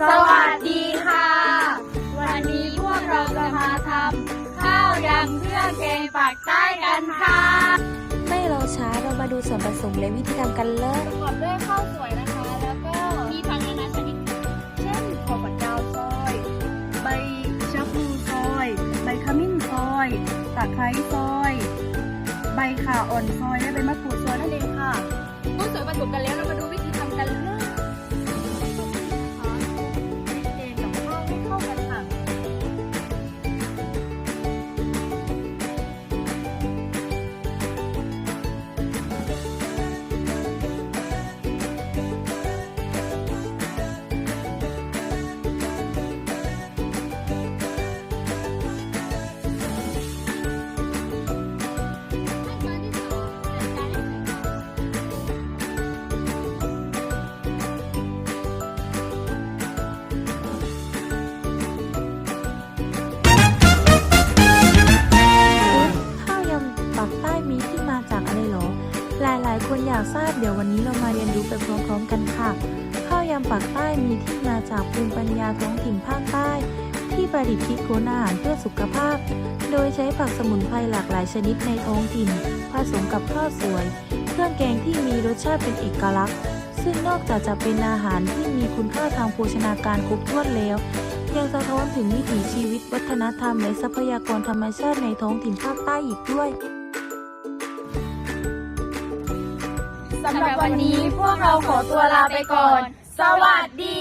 สวัสดีค่ะ วันนี้พวกเราจะมาทำข้าวยำเครื่องแกงปากใต้กันค่ะ ไม่รอช้าเรามาดูส่วนผสมและวิธีทำกันเลยประกอบด้วยข้าวสวยนะคะ แล้วก็มีผักนานาชนิดเช่นถั่วฝักยาวซอย ใบชะพลูซอย ใบขมิ้นซอยตะไคร้ซอย ใบข่าอ่อนซอยและใบมะกรูดซอยนั่นเองค่ะเมื่อส่วนผสมกันแล้วเรามาายคนอยากทราบเดี๋ยววันนี้เรามาเรียนรู้ไปพร้อมๆกันค่ะ ข้าวยำปักใต้มีที่มาจากภูมิปัญญาท้องถิ่นภาคใต้ ที่ประดิษฐ์คิดค้นอาหารเพื่อสุขภาพ โดยใช้ผักสมุนไพรหลากหลายชนิดในท้องถิ่น ผสมกับข้าวสวย เครื่องแกงที่มีรสชาติเป็นเอกลักษณ์ ซึ่งนอกจากจะเป็นอาหารที่มีคุณค่าทางโภชนาการครบถ้วนแล้วยังสะท้อนถึงวิถีชีวิตวัฒนธรรมและทรัพยากรธรรมชาติในท้องถิ่นภาคใต้อีกด้วย สำหรับวันนี้พวกเราขอตัวลาไปก่อน สวัสดี